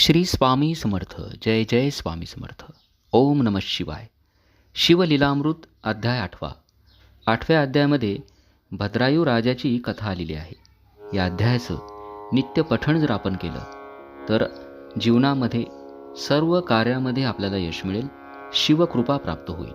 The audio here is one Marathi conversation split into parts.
श्री स्वामी समर्थ. जय जय स्वामी समर्थ. ओम नम शिवाय. शिवलीलामृत अध्याय आठवा. आठव्या अध्यायामध्ये भद्रायू राजाची कथा आलेली आहे. या अध्यायाचं नित्य पठण जर आपण केलं तर जीवनामध्ये सर्व कार्यामध्ये आपल्याला यश मिळेल शिवकृपा प्राप्त होईल.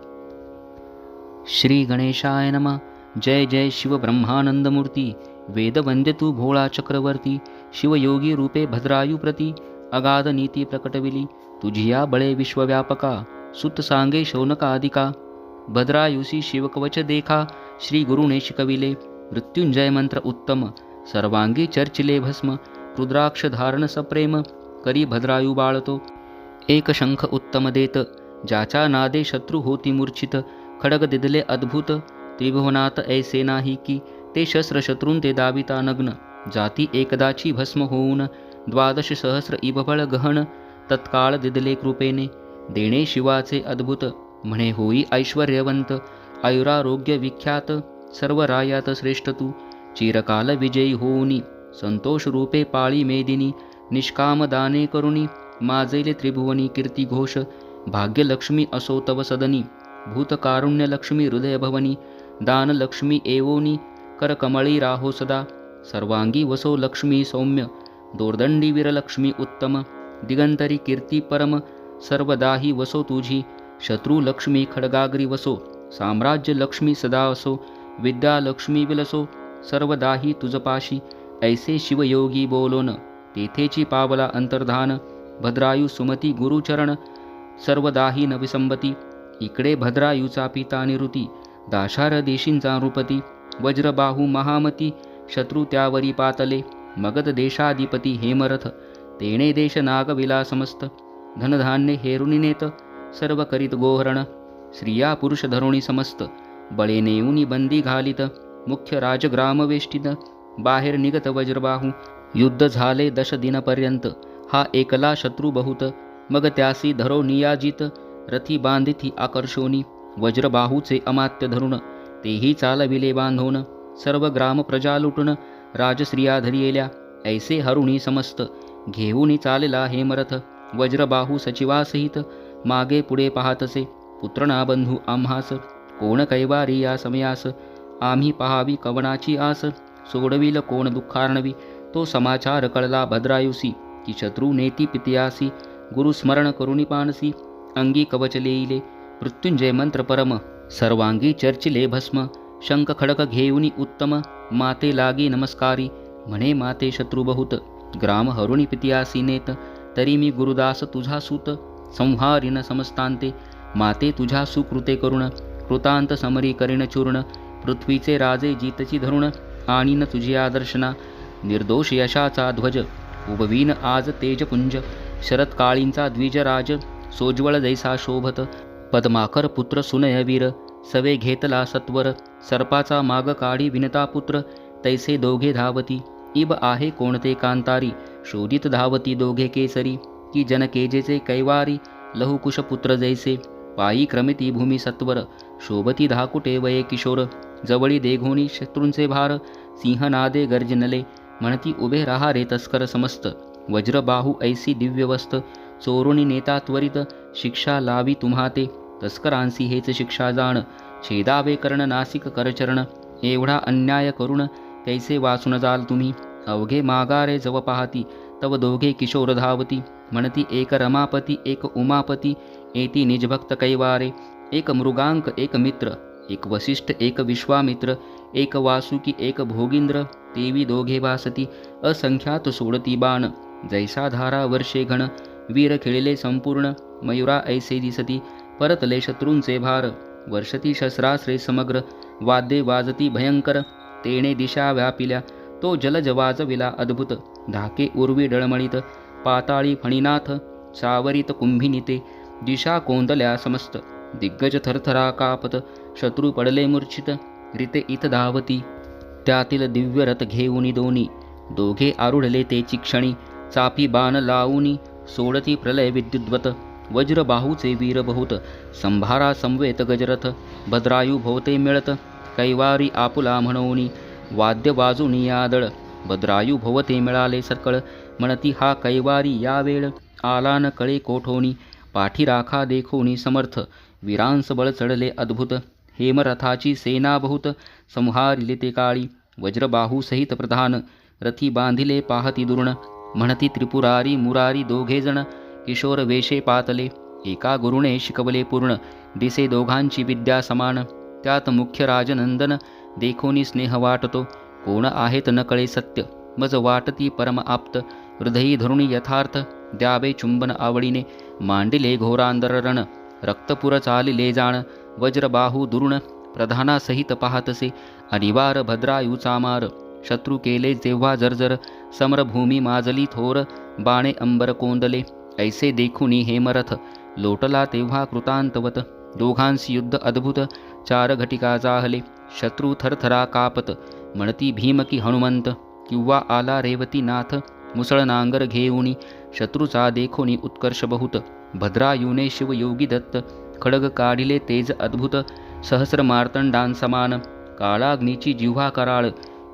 श्री गणेशाय नम. जय जय शिव ब्रह्मानंदमूर्ती. वेदवंद्य तू भोळा चक्रवर्ती. शिवयोगी रूपे भद्रायू प्रती. अगाध नीती प्रकटविली. तुझिया बळे विश्वव्यापका सुत सांगे शौनकादिका भद्रायुषी शिवकवच देखा श्री गुरुने शिकविले. मृत्युंजय मंत्र उत्तम सर्वांगी चर्चिले भस्म रुद्राक्ष धारण सप्रेम करी भद्रायू बाळतो. एक शंख उत्तम देत ज्याच्या नादे शत्रू होती मूर्छित खडग दिदले अद्भुत. त्रिभुवनात ऐसे नाही की ते शस्त्र शत्रून ते दाविता नग्न जाती एकदाची भस्म होऊन द्वादश सहस्र इबबळ गहन तत्काळ दिदले कृपेने देणे शिवाचे अद्भुत म्हणे होई ऐश्वर्यवंत आयुरारोग्य विख्यात सर्व रायात श्रेष्ठ तू चिरकाल विजयी होऊनी संतोष रूपे पाळी मेदिनी निष्काम दाने करुणी माजेले त्रिभुवनी कीर्ती घोष भाग्यलक्ष्मी असो तव सदनी भूतकारुण्यलक्ष्मी हृदयभवनी दानलक्ष्मी एवोनी करकमळी राहो सदा सर्वांगी वसो लक्ष्मी सौम्य दोर्दंडी वीरलक्ष्मी उत्तम दिगंतरी कीर्ती परम सर्वदाही वसो तुझी शत्रू लक्ष्मी खडगाग्री वसो साम्राज्य लक्ष्मी सदा असो विद्या लक्ष्मी विलसो सर्वदाही तुझपाशी ऐसे शिवयोगी बोलोन तेथेची पावला अंतर्धान भद्रायू सुमती गुरुचरण सर्वदाही नविसंबती इकडे भद्रायूचा पिता निरुती दाशार देशींचा नृपती वज्रबाहू महामती शत्रू त्यावरी पातले मगध देशाधिपती हेमरथ तेणे देश नागविला समस्त धनधान्य हेरुनी नेत सर्व करीत गोहरण स्त्रिया पुरुष धरुणी समस्त बळे नेऊनी बंदी घालित मुख्य राजग्रामवेष्टित बाहेर निगत वज्रबाहू युद्ध झाले दश दिनपर्यंत हा एकला शत्रू बहुत मग त्यासी धरो नियाजित रथी बांधिती आकर्षोनी वज्रबाहूचे अमात्य धरुण तेही चालविले बांधून सर्व ग्राम प्रजा लुटून राजश्रिया धरियेल्या ऐसे हरुणी समस्त. घेऊनी चालला हेमरथ वज्रबाहू सचिवासहित. मागे पुढे पाहतसे. पुत्रणा बंधू आम्हास. कोण कैवारी या समयास? आम्ही पहावी कवनाची आस. सोडविल कोण दुःखार्णवी? तो समाचार कळला भद्रायुसी. की शत्रू नेती पितियासी. गुरुस्मरण करुणी पानसी. अंगी कवच लेईले. मृत्युंजय मंत्र परम. सर्वांगी चर्चिले भस्म. शंख खडक घेऊनी उत्तम माते लागी नमस्कारी। म्हणे माते शत्रुबहुत ग्राम हरुणी पितियासी नेत तरी मी गुरुदास तुझा सूत। संहारिन समस्तांते माते तुझ्या सुकृते करुण। कृतांत समरी करीण चूर्ण पृथ्वीचे राजे जीतची धरुण आणीन तुझी आदर्शना। निर्दोष यशाचा ध्वज उभवीन आज तेजपुंज। शरत्काळींचा द्विजराज सोज्वळ जैसा शोभत। पद्माकर पुत्र सुनयवीर सवे घेतला सत्वर सर्पाचा माग काढी विनता पुत्र तैसे दोघे धावती. इब आहे कोणते कांतारी? शोधित धावती दोघे केसरी. की जनकेजेचे कैवारी लहुकुश पुत्र जैसे. पायी क्रमिती भूमी सत्वर शोभती धाकुटे वये किशोर. जवळी देघोनी शत्रूंचे भार सिंहनादे गर्जनले म्हणती उभे राहा रे तस्कर समस्त. वज्रबाहू ऐसी दिव्यवस्त. चोरुणी नेता त्वरित शिक्षा लावी तुम्हा ते तस्करांसी हेच शिक्षा जाण छेदावे कर्ण नासिक करचरण एवढा अन्याय करुण कैसे वाचून जाल तुम्ही? अवघे मागारे जव पाहती तव दोघे किशोर धावती म्हणती एक रमापती एक उमापती एती निजभक्त कैवारे एक मृगांक एक मित्र एक वसिष्ठ एक विश्वामित्र एक वासुकी एक भोगिंद्र तेवी दोघे वासती असंख्यात सोडती बाण जैसा धारा वर्षे घण वीर खेळले संपूर्ण मयुरा ऐसे दिसती परतले शत्रूंचे भार. वर्षती शस्त्रास्त्रे समग्र. वाद्ये वाजती भयंकर. तेणे दिशा व्यापिल्या. तो जलज वाजविला अद्भुत. धाके उर्वी डळमळीत. पाताळी फणीनाथ. सावरित कुंभिनिते. दिशा कोंदल्या समस्त. दिग्गज थरथरा कापत. शत्रू पडले मूर्छित. रिते इत धावती. त्यातील दिव्य रथ घेऊनी दोन्ही दोघे आरुढले तेची क्षणी. चापी बाण लावूनी. सोडती प्रलय विद्युद्वत. वज्रबाहूचे वीर बहुत संभारा संवेत गजरथ भद्रायू भोवते मिळत कैवारी आपुला म्हणोनी वाद्य वाजुनी यादळ भद्रायू भोवते मिळाले सकळ म्हणती हा कैवारी या वेळ आला न कळे कोठोनी पाठी राखा देखोनी समर्थ वीरांस बळ चढले अद्भुत हेमरथाची सेना बहुत संहारिले ते काळी वज्रबाहू सहित प्रधान रथी बांधिले पाहती दुर्ण म्हणती त्रिपुरारी मुरारी दोघे जण किशोर वेशे पातले. एका गुरुने शिकवले पूर्ण. दिसे दोघांची विद्या समान. त्यात मुख्य राजनंदन. देखोनी स्नेह वाटतो. कोण आहेत न कळे सत्य? मज वाटती परम आप्त. हृदयी धरुणी यथार्थ. द्यावे चुंबन आवडीने. मांडिले घोरांदर रण. रक्तपुर चालिले जाण. वज्रबाहू दुरुण. प्रधानासहित पाहतसे. अनिवार भद्रायूचा मार. शत्रू केले जेव्हा जर्जर. समरभूमी माजली थोर. बाणे अंबर कोंदले. ऐसे देखुनी हेमरथ लोटला तेव्हा कृतांतवत. दोघांसी युद्ध अद्भुत. चार घटिका जाहले. शत्रू थरथरा कापत. म्हणती भीमकी हनुमंत. किंवा आला रेवती नाथ मुसळ नांगर घेऊनी. शत्रूचा देखोनी उत्कर्ष बहुत. भद्रायुने शिवयोगी दत्त. खडग काढिले तेज अद्भुत. सहस्र मार्तंडांसमान. काळाग्नीची जिव्हा कराळ.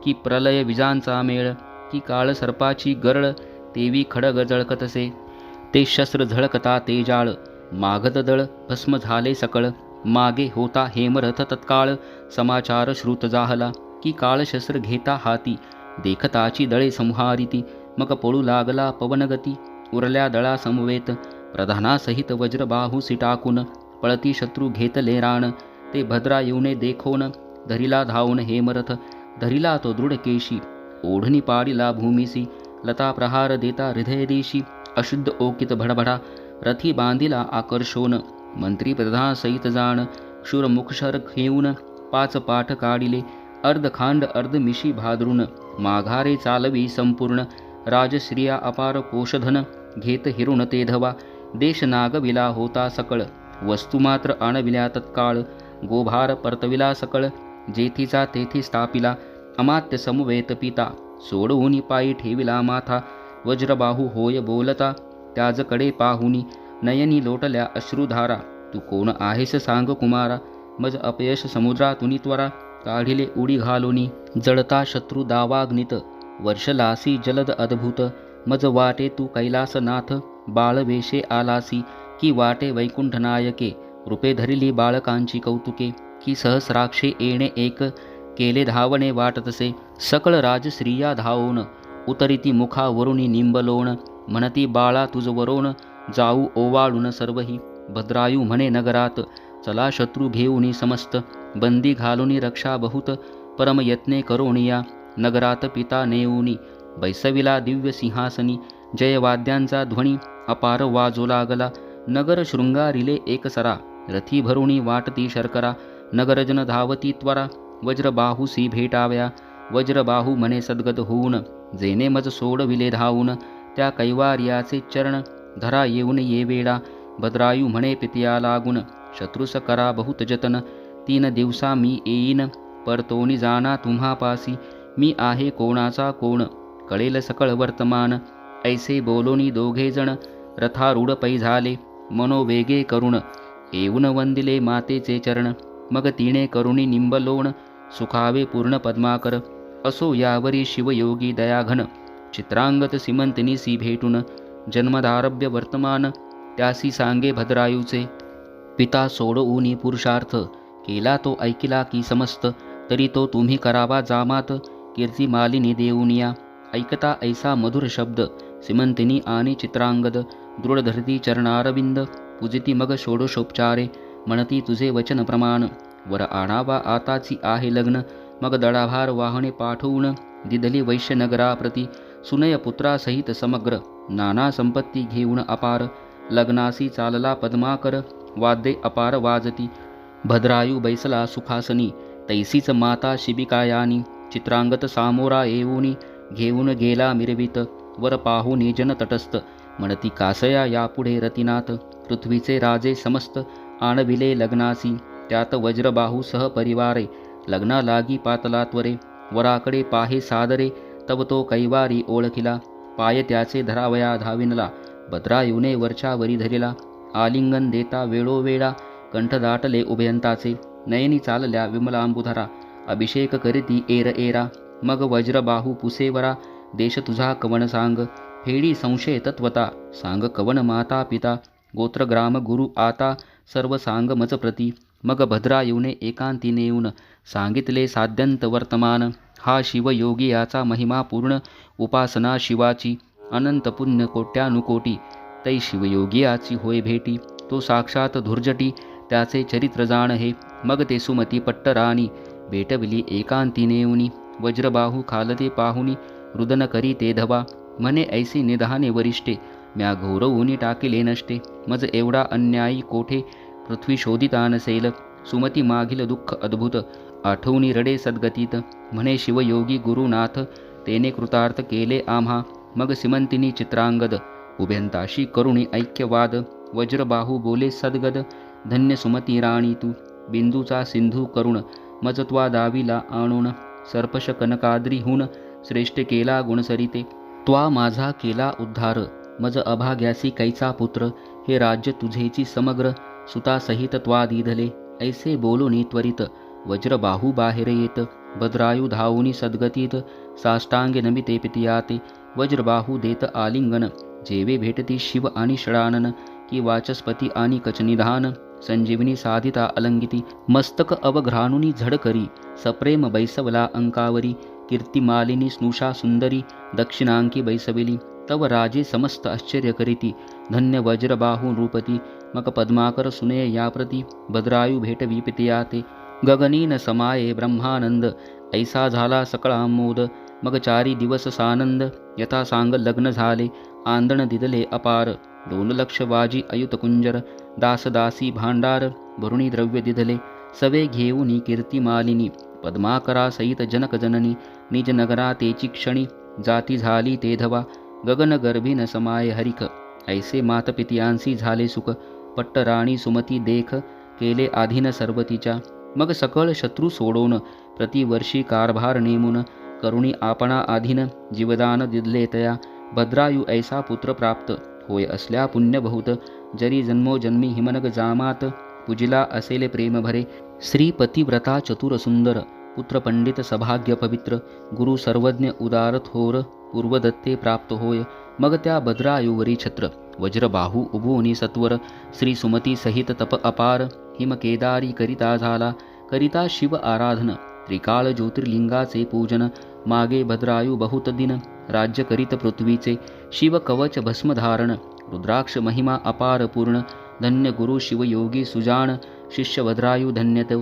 की प्रलय विजांचा मेळ. की काळ सर्पाची गरळ. तेवी खडग जळकतसे. ते शस्त्र झळकता तेजाळ मागत दळ भस्म झाले सकळ. मागे होता हेमरथ तत्काळ. समाचार श्रुत जाहला की काळ शस्त्र घेता हाती. देखताची दळे संहारिती. मग पळू लागला पवनगती. उरल्या दळा समवेत प्रधानासहित वज्रबाहू टाकून पळती शत्रू घेतले राण. ते भद्रा येऊने देखोन. धरिला धावून हेमरथ. धरिला तो दृढ केशी ओढणी पाडिला भूमिसी. लता प्रहार देता हृदयदेशी. अशुद्ध ओकित भडभडा रथी बांधिला आकर्षोन मंत्री प्रधानसहित जाण शूरमुक्षर घेऊन पाच पाठ काढिले अर्धखांड अर्धमिशी भाद्रून माघारे चालवी संपूर्ण राजश्रिया अपार कोशधन घेत हिरुण ते धवा देश नागविला होता सकळ वस्तू मात्र आणविल्या तत्काळ गोभार परतविला सकळ जेथीचा तेथी स्थापिला अमात्य समवेत पिता सोडवून पायी ठेविला माथा वज्रबाहू होय बोलता त्याजकडे पाहुनी नयनी लोटल्या अश्रुधारा तू कोण आहेस सांग कुमारा मज अपयश समुद्रातून त्वरा काढिले उडी घालुनी जळता शत्रू दावाग्नित वर्षलासी जलद अद्भुत मज वाटे तू कैलासनाथ बाळवेशे आलासी की वाटे वैकुंठनायके रूपे धरिली बाळकांची कौतुके की सहस्राक्षे येणे एक केले धावणे वाटतसे सकळ राजश्रिया धावून उतरिती मुखावरुणी निंबलोण म्हणती बाळा तुझ वरोण जाऊ ओवाळून सर्वही. भद्रायू म्हणे नगरात चला शत्रू घेऊनी समस्त बंदी घालुनी रक्षा बहुत परमयत्ने करोणिया नगरात पिता नेऊनी. बैसविला दिव्य सिंहासनी जयवाद्यांचा ध्वनी अपार वाजू लागला. नगर शृंगारिले एकसरा रथी भरुणी वाटती शर्करा नगरजन धावती त्वरा वज्रबाहूसी भेटाव्या. वज्रबाहू म्हणे सद्गत होऊन जेने मज सोडविले धावून त्या कैवार्याचे चरण धरा येऊन ये वेळा भद्रायू म्हणे पितिया लागून शत्रुस करा बहुत जतन तीन दिवसा मी येईन परतोनी जाना तुम्हापासी मी आहे कोणाचा कोण कळेल सकळ वर्तमान ऐसे बोलोनी दोघे जण रथारूढ पै झाले मनोवेगे करुण येऊन वंदिले मातेचे चरण मग तिने करुणी निंबलोण सुखावे पूर्ण पद्माकर असो यावरी शिवयोगी दयाघन। चित्रांगत सिमंतिनीसी भेटून। जन्मदारभ्य वर्तमान। त्यासी सांगे भद्रायूचे। पिता सोडवूनी पुरुषार्थ। केला तो ऐकिला की समस्त। तरी तो तुम्ही करावा जामात। कीर्ती मालिनी देऊनिया। ऐकता ऐसा मधुर शब्द। सिमंतिनी आणि चित्रांगद। दृढ धरती चरणारविंद। पूजिती मग षोडशोपचारे म्हणती तुझे वचन प्रमाण। वर आणावा आताची आहे लग्न। मग दडाभार वाहने पाठवून दिदली वैश्यनगराप्रती सुनय पुत्रासहित समग्र नाना संपत्ती घेऊन अपार लग्नासी चालला पद्माकर वाद्ये अपार वाजती भद्रायू बैसला सुखासनी तैसीच माता शिबिकायानी चित्रांगत सामोरा येऊनी घेऊन गेला मिरवित वर पाहुनी जन तटस्थ म्हणती कासया यापुढे रतिनाथ पृथ्वीचे राजे समस्त आणविले लग्नासी त्यात वज्रबाहू सह परिवारे लग्ना लागी पातला त्वरे वराकडे पाहे सादरे तव तो कैवारी ओळखिला पाय त्याचे धरावया धाविनला भद्रायुने वरच्यावरी धरिला आलिंगन देता वेळोवेळा कंठ दाटले उभयंताचे नयनी चालल्या विमलांबुधरा अभिषेक करीती एर एरा मग वज्रबाहू पुसेवरा देश तुझा कवन सांग फेडी संशय तत्वता सांग कवन माता पिता गोत्र ग्राम गुरु आता सर्व सांग मज प्रती मग भद्रा येऊने एकांतीने येऊन सांगितले साध्यंत वर्तमान. हा शिवयोगी याचा महिमा पूर्ण. उपासना शिवाची. अनंत पुण्य कोट्यानुकोटी. तै शिवयोगियाची होय भेटी. तो साक्षात धुर्जटी. त्याचे चरित्र जाण हे. मग ते सुमती पट्टराणी. भेटविली एकांतीने नेऊनी. वज्रबाहू खालते पाहुनी. रुदन करी ते धवा. म्हणे ऐसी निधाने वरिष्ठे. म्या घोरवूनी टाकिले नष्टे. मज एवढा अन्यायी कोठे? पृथ्वी शोधिता नसेल सुमती मागील दुःख अद्भुत. आठवणी रडे सद्गतीत. म्हणे शिवयोगी गुरुनाथ तेने कृतार्थ केले आम्हा. मग सिमंतिनी चित्रांगद. उभ्यंताशी करुणी ऐक्यवाद. वज्रबाहू बोले सद्गद धन्य सुमती राणी तू. बिंदूचा सिंधू करुण. मजत्वा दावीला आणून. सर्पश कनकाद्रीहून श्रेष्ठ केला गुणसरिते. त्वा माझा केला उद्धार. मज अभाग्यासी कैचा पुत्र. हे राज्य तुझेची समग्र. सुतासहित त्वा दिधले. ऐसे बोलूनी त्वरित वज्रबाहू बाहेर येत भद्रायू धावुनी सद्गतीत साष्टांगे नमिते पितियाते वज्रबाहू देत आलिंगन जेवे भेटती शिव आणि षडानन की वाचस्पती आणि कचनिधान संजीवनी साधिता अलंगिती मस्तक अवघ्राणुनी झडकरी सप्रेम बैसवला अंकावरी कीर्तिमालिनी स्नुषा सुंदरी दक्षिणांकी बैसविली तव राजे समस्त आश्चर्य करीती धन्य वज्रबाहू नृपती मग पद्माकर सुने याप्रती भद्रायू भेटवी पितियाते गगनीन समाये ब्रह्मानंद ऐसा झाला सकळा मोद मग चारी दिवस सानंद यथा सांग लग्न झाले आंदण दिदले अपार दोन लक्ष वाजी अयुत कुंजर दासदासी भांडार भरुणी द्रव्य दिधले सवे घेऊनी कीर्तिमालिनी पद्माकरा सहित जनक जननी निज नगरा तेची क्षणी जाती झाली ते धवा गगन गर्भीन समाय हरिक ऐसे मातपितियांसी झाले सुख पट्टराणी सुमती देख केले आधीन सर्वतीच्या मग सकळ शत्रू सोडवून प्रतिवर्षी कारभार नेमून करुणी आपणा आधीन जीवदान दिदले तया. भद्रायु ऐसा पुत्र प्राप्त. होय असल्या पुण्यभूत. जरी जन्मोजन्मी हिमनग जामात. पूजिला असेले प्रेम भरे. श्री पतिव्रता चतुर सुंदर. पुत्र पंडित सभाग्य पवित्र. गुरु सर्वज्ञ उदार थोर. पूर्वदत्ते प्राप्त होय. मग त्या भद्रायुवरी छत्र वज्रबाहू उभोनी सत्वर. श्री सुमती सहित तप अपार. हिमकेदारी करिता झाला. करिता शिव आराधन त्रिकाळ ज्योतिर्लिंगाचे पूजन मागे भद्रायू बहुत दिन राज्य करीत पृथ्वीचे शिव कवच भस्मधारण रुद्राक्ष महिमा अपार पूर्ण धन्य गुरु शिवयोगी सुजान शिष्य भद्रायू धन्यत.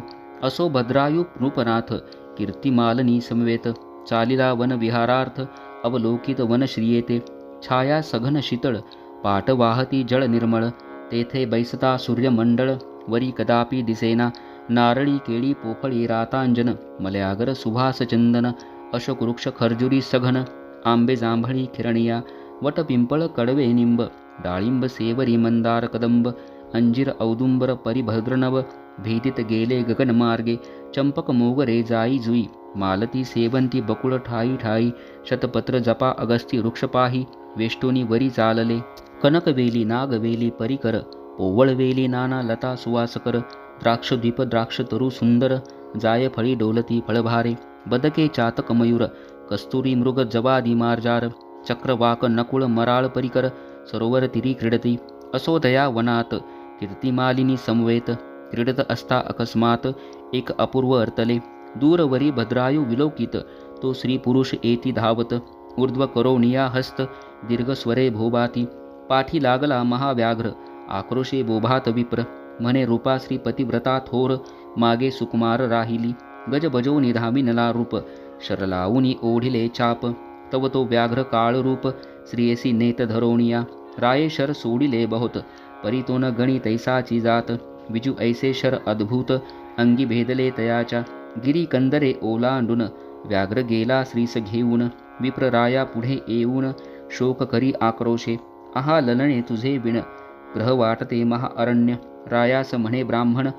असो भद्रायू नृपनाथ कीर्तिमालनी समवेत चालिला वन विहारार्थ अवलोकित वन श्रियेते छाया सघन शीतळ पाट वाहती जळ निर्मळ तेथे बैसता सूर्यमंडळ वरी कदापि दिसेना। नारळी केळी पोफळी रातांजन मलयागर सुभास चंदन अशोक खर्जुरी सघन आंबे जांभळी खिरणिया वट पिंपळ कडवे निंब डाळिंब सेवरी मंदार कदंब अंजीर औदुंबर परिभद्रनव भेदित गेले गगनमार्गे चंपक मोगरे जाई जुई मालती सेवंती बकुळ ठाई ठाई शतपत्र जपा अगस्ती वृक्षपाही वेष्टोनी वरी चालले कनकवेली नागवेली परिकर पोवळवेली नाना लता सुवासकर द्राक्षद्वीप द्राक्ष तरु सुंदर जायफळी डोलती फळभारे बदके चातक मयूर कस्तुरी मृग जवादी मार्जार चक्रवाक नकुळ मराळ परिकर सरोवर तिरी क्रीडती असोदया वनात कीर्तिमालिनी समवेत क्रीडत असता अकस्मात एक अपूर्व अर्तले दूरवरी भद्रायू विलोकित तो श्री पुरुष एती धावत ऊर्ध्व करोनिया हस्त दीर्घस्वरे भोबाती पाठी लागला महाव्याघ्र आक्रोशे बोभात विप्र म्हणे रूपा श्री पतिव्रता थोर मागे सुकुमार राहिली गज बजवून नला रूप शरलावुनी ओढिले चाप तव तो व्याघ्र काळरूप श्रियसी नेत धरोणिया राये शर सोडिले बहुत परितोन गणी तैसाची जात विजू ऐसे शर अद्भुत अंगी भेदले तयाच्या गिरी कंदरे ओलांडून व्याघ्र गेला श्रीस घेऊन विप्रराया पुढे येऊन शोक करी आक्रोशे आहा ललणे तुझे विण ग्रह वाटते महा अरण्य रायास म्हणे ब्राह्मण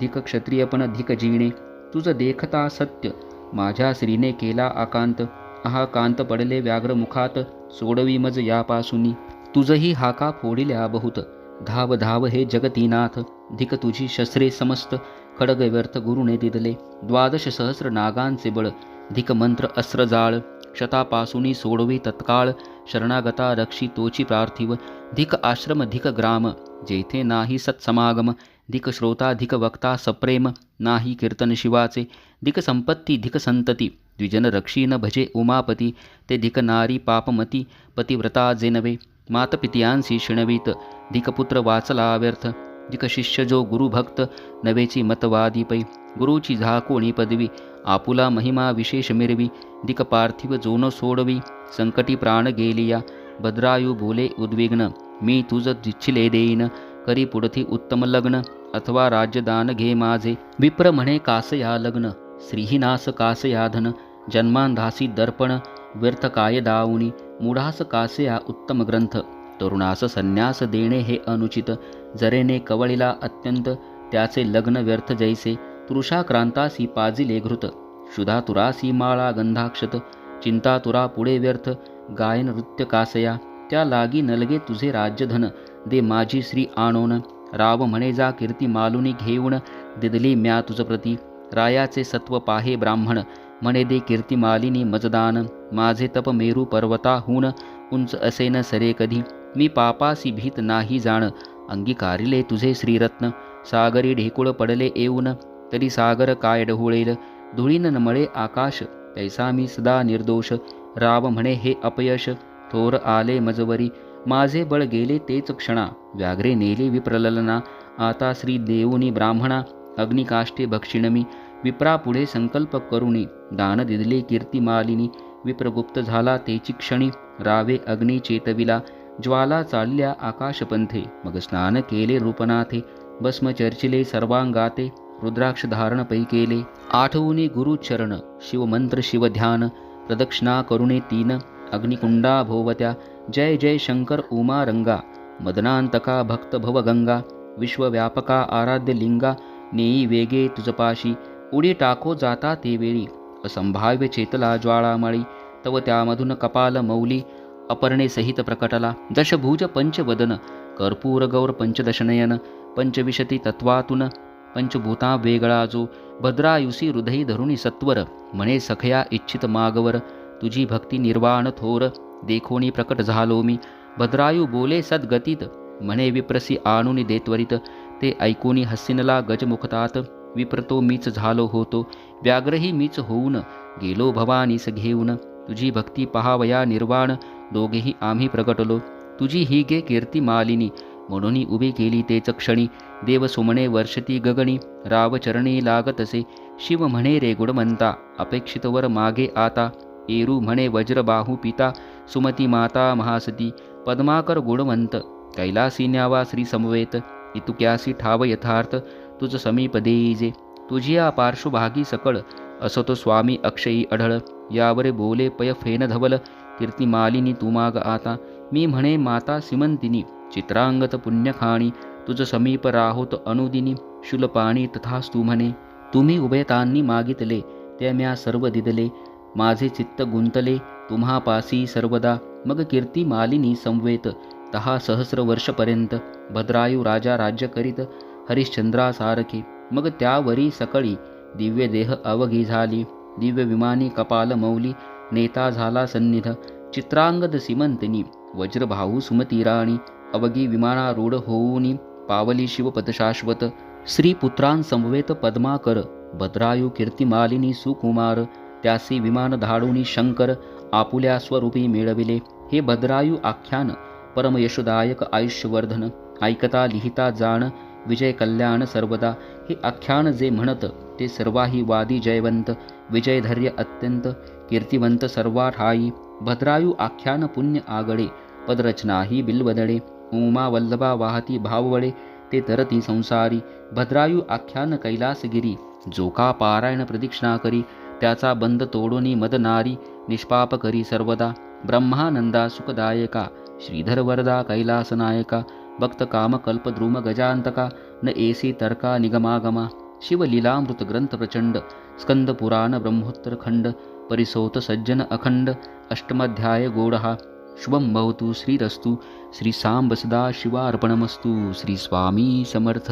धिक क्षत्रियपण धिक जीणे तुझ देखता सत्य माझ्या श्रीने केला आकांत आहा कांत पडले व्याघ्र मुखात सोडवी मज यापासुनी तुझही हाका फोडिल्या बहुत धाव धाव हे जगतीनाथ धिक तुझी शस्त्रे समस्त खडग व्यर्थ गुरुने दिदले द्वादश सहस्र नागांचे बळ धिक मंत्र अस्त्र जाळ शतापासुनी सोडवी तत्काळ शरणागता रक्षी तोची पार्थिव धिक आश्रम धिक ग्राम जेथे नाही सत्समागम धिक श्रोता धिक वक्ता सप्रेम नाही कीर्तन शिवाचे धिक संपत्ती धिक संतती द्विजन रक्षी न भजे उमापती ते धिक नारी पापमती पतिव्रता जे नवे मातपितियांसी शिणवीत धिक पुत्र वाचला व्यर्थ धिक शिष्य जो गुरुभक्त नवेची मतवादी पै गुरुची झाकोणी पदवी आपुला महिमा विशेष मिरवी दिक पार्थिव जोन सोडवी संकटी प्राण गेलिया भद्रायू बोले उद्विग्न मी तुझ जिच्छिले देईन करी पुढथी उत्तम लग्न अथवा राज्यदान घे माझे विप्र म्हणे कासया लग्न श्रीहीनास कासया धन जन्मांधासी दर्पण व्यर्थ काय मुढास कासया उत्तम ग्रंथ तरुणास संन्यास देणे हे अनुचित जरेने कवळीला अत्यंत त्याचे लग्न व्यर्थ जैसे पुरुषाक्रांतासी पाजिले घृत। क्षुधा तुरासी माळा गंधाक्षत। चिंता तुरा पुढे व्यर्थ। गायन नृत्य कासया। त्या लागी नलगे तुझे राज्यधन। दे माझी श्री आणोन। राव म्हणे जा कीर्ती मालुनी घेऊन। दिदली म्या तुझ प्रती। रायाचे सत्व पाहे ब्राह्मण। म्हणे दे कीर्ती मालिनी मजदान। माझे तप मेरू पर्वताहून। उंच असेन सरे कधी। मी पापासी भीत नाही जाण। अंगीकारिले तुझे श्रीरत्न। सागरी ढेकुळ पडले येऊन। तरी सागर काय डहुळेल धुळीन नमळे आकाश तैसा मी सदा निर्दोष. राव म्हणे हे अपयश थोर आले मजवरी. माझे बळ गेले तेच क्षणा व्याघ्रे नेले विप्रललना. आता श्री देऊनी ब्राह्मणा अग्निकाष्टे भक्षिणमी. विप्रापुढे संकल्प करुणी दान दिदले कीर्ती मालिनी. विप्रगुप्त झाला तेची क्षणी रावे अग्नी चेतविला. ज्वाला चालल्या आकाशपंथे मग स्नान केले रूपनाथे. भस्म चर्चिले सर्वांगाते. रुद्राक्ष धारण पै केले आठवुनी गुरुचरण शिवमंत्र शिवध्यान प्रदक्षिणा करुणे तीन अग्निकुंडा भोवत्या जय जय शंकर उमा रंगा मदनांतका भक्त भवगंगा विश्वव्यापका आराध्य लिंगा नेई वेगे तुझपाशी उडी टाको जाता ते वेळी असंभाव्य चेतला ज्वाळामळी तव त्यामधून कपाल मौली अपर्णे सहित प्रकटला दशभुज पंचवदन कर्पूर गौर पंचदशनयन पंचविशती तत्वातून पंचभूता वेगळा जो भद्रायुसी हृदयी धरुणी सत्वर म्हणे सखया इच्छित मागवर तुझी भक्ती निर्वाण थोर देखोणी प्रकट झालो मी भद्रायू बोले सद्गतीत म्हणे विप्रसी आणून देत्वरित ते ऐकूनी हसिनला गजमुखतात विप्रतो मीच झालो होतो व्याघ्रही मीच होऊन गेलो भवानीस घेऊन तुझी भक्ती पहावया निर्वाण दोघेही आम्ही प्रगटलो तुझी ही गे कीर्ती मालिनी म्हणून उभी केली तेच क्षणी. देव सुमणे वर्षती गगणी रावचरणी लागतसे. शिव म्हणे रे गुणमंता अपेक्षितवर मागे आता. एरू म्हणे वज्रबाहू पिता सुमती माता महासती. पद्माकर गुणवंत कैलासी न्यावा श्री समवेत. इतुक्यासी ठाव यथार्थ तुझ समीप देईजे. तुझिया पार्श्वभागी सकळ असतो स्वामी अक्षयी अढळ. यावरे बोले पय फेन धवल कीर्ती मालिनी तू आता. मी म्हणे माता सिमंतिनी चित्रांगत पुण्यखाणी तुझ समीप राहोत अनुदिनी शुलपाणी तथास्तु म्हणे तुम्ही उभयतांनी मागितले त्या म्या सर्व दिदले माझे चित्त गुंतले तुम्हापासी सर्वदा मग कीर्ती मालिनी संवेत दहा सहस्र वर्षपर्यंत भद्रायू राजा राज्य करीत हरिश्चंद्रासारखे मग त्यावरी सकळी दिव्य देह अवघी झाली दिव्य विमानी कपाल मौली नेता झाला सन्निध चित्रांगद सिमंतिनी वज्रभाऊ सुमतीराणी अवगी विमानारूढ होऊनी पावली शिव पदशाश्वत श्रीपुत्रांसमवेत पद्माकर भद्रायू कीर्तिमालिनी सुकुमार त्यासी विमान धाडूनी शंकर आपुल्या स्वरूपी मिळविले हे भद्रायू आख्यान परमयशदायक आयुष्यवर्धन ऐकता लिहिता जाण विजय कल्याण सर्वदा हे आख्यान जे म्हणत ते सर्वाही वादी जयवंत विजयधैर्य अत्यंत कीर्तिवंत सर्वा ठाई भद्रायू आख्यान पुण्य आगडे पदरचनाही बिलवदडे उमा वल्लभा वाहती भाववळे ते तरती संसारी भद्रायू आख्यान कैलासगिरी जो का पारायण प्रदक्षिणा करी त्याचा बंद तोडोनी मदनारी निष्पाप करी सर्वदा ब्रह्मानंदा सुखदायका श्रीधर वरदा कैलासनायका भक्त काम कल्पद्रुम गजांतका न एसी तर्का निगमागमा शिवलीलामृत ग्रंथ प्रचंड स्कंद पुराण ब्रह्मोत्तर खंड परिसोत सज्जन अखंड अष्टमाध्याय गोडहा शुभं भवतु श्रीरस्तु। श्री सांब सदा शिवार्पणमस्तु श्री स्वामी समर्थ।